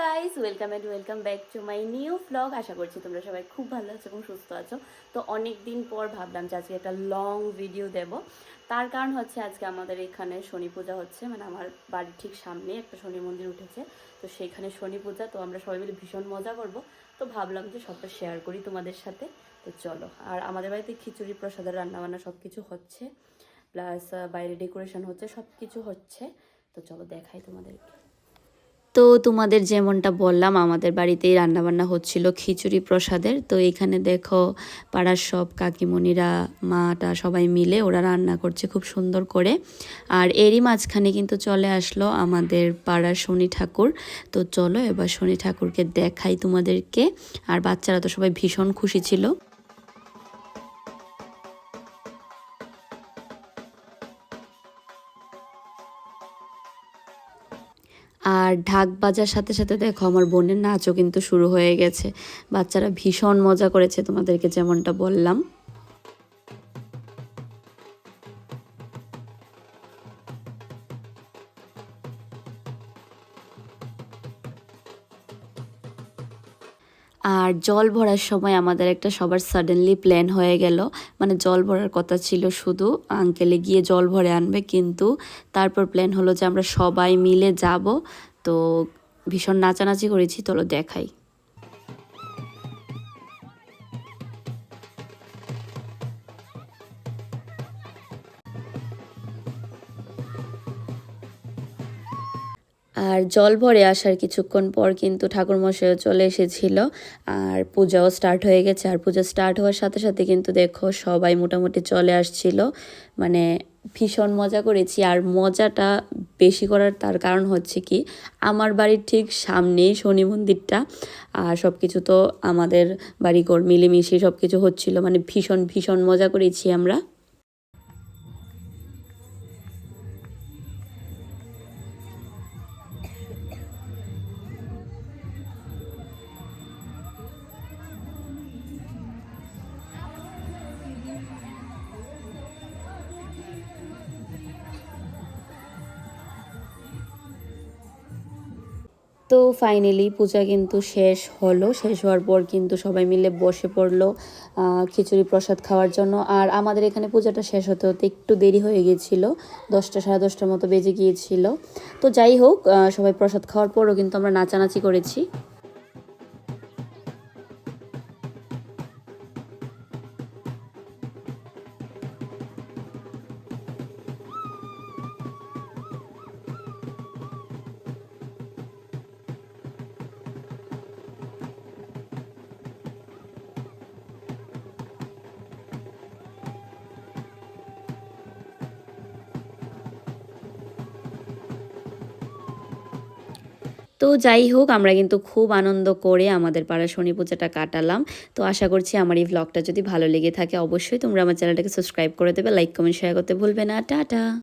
Guys welcome and welcome back to my new blog আশা করছি তোমরা সবাই খুব ভালো আছো এবং সুস্থ আছো। তো অনেক দিন পর ভাবলাম যে আজকে একটা লং ভিডিও দেব। তার কারণ হচ্ছে আজকে আমাদের এখানে শনি পূজা হচ্ছে মানে আমার বাড়ির ঠিক সামনে একটা শনি মন্দির উঠেছে। তো সেইখানে শনি পূজা, তো আমরা সবাই মিলে ভীষণ মজা করব। তো ভাবলাম যে সবটা শেয়ার করি তোমাদের সাথে। তো চলো, আর আমাদের বাড়িতে খিচুড়ি, প্রসাদের, রান্নাবান্না সব কিছু হচ্ছে প্লাস বাইরে ডেকোরেশন হচ্ছে সব কিছু হচ্ছে। তো চলো দেখাই তোমাদেরকে। তো তোমাদের যেমনটা বললাম, আমাদের বাড়িতেই রান্নাবান্না হচ্ছিল খিচুড়ি প্রসাদের। তো এখানে দেখো পাড়ার সব কাকিমণিরা, মাটা সবাই মিলে ওরা রান্না করছে খুব সুন্দর করে। আর এরই মাঝখানে কিন্তু চলে আসলো আমাদের পাড়ার শনি ঠাকুর। তো চলো এবার শনি ঠাকুরকে দেখাই তোমাদেরকে। আর বাচ্চারা তো সবাই ভীষণ খুশি ছিল। আর ঢাক বাজার সাথে সাথে দেখো আমার বোনের নাচও কিন্তু শুরু হয়ে গেছে। বাচ্চারা ভীষণ মজা করেছে তোমাদেরকে যেমনটা বললাম। আর জল ভরার সময় আমাদের একটা সবার সাডেনলি প্ল্যান হয়ে গেল। মানে জল ভরার কথা ছিল শুধু আঙ্কেলে গিয়ে জল ভরে আনবে, কিন্তু তারপর প্ল্যান হলো যে আমরা সবাই মিলে যাব। তো ভীষণ নাচানাচি করেছি, তোলো দেখাই। আর জল ভরে আসার কিছুক্ষণ পর কিন্তু ঠাকুরমশাইও চলে এসেছিল। আর পূজাও স্টার্ট হয়ে গেছে। আর পূজা স্টার্ট হওয়ার সাথে সাথে কিন্তু দেখো সবাই মোটামুটি চলে আসছিল। মানে ভীষণ মজা করেছি। আর মজাটা বেশি করার তার কারণ হচ্ছে কি, আমার বাড়ির ঠিক সামনেই শনি মন্দিরটা। আর সব কিছু তো আমাদের বাড়ি বাড়িঘর মিলেমিশে সব কিছু হচ্ছিল। মানে ভীষণ ভীষণ মজা করেছি আমরা। তো ফাইনালি পূজা কিন্তু শেষ হলো। শেষ হওয়ার পর কিন্তু সবাই মিলে বসে পড়ল খিচুড়ি প্রসাদ খাওয়ার জন্য। আর আমাদের এখানে পূজাটা শেষ হতে হতে একটু দেরি হয়ে গিয়েছিল দশটা, সাড়ে দশটার মতো বেজে গিয়েছিল। তো যাই হোক সবাই প্রসাদ খাওয়ার পরও কিন্তু আমরা নাচানাচি করেছি। তো যাই হোক, আমরা কিন্তু খুব আনন্দ করে আমাদের পাড়া শনি পূজাটা কাটালাম। তো আশা করছি আমার এই ভ্লগটা যদি ভালো লেগে থাকে, অবশ্যই তোমরা আমার চ্যানেলটাকে সাবস্ক্রাইব করে দেবে লাইক কমেন্ট শেয়ার করতে ভুলবে না। টাটা!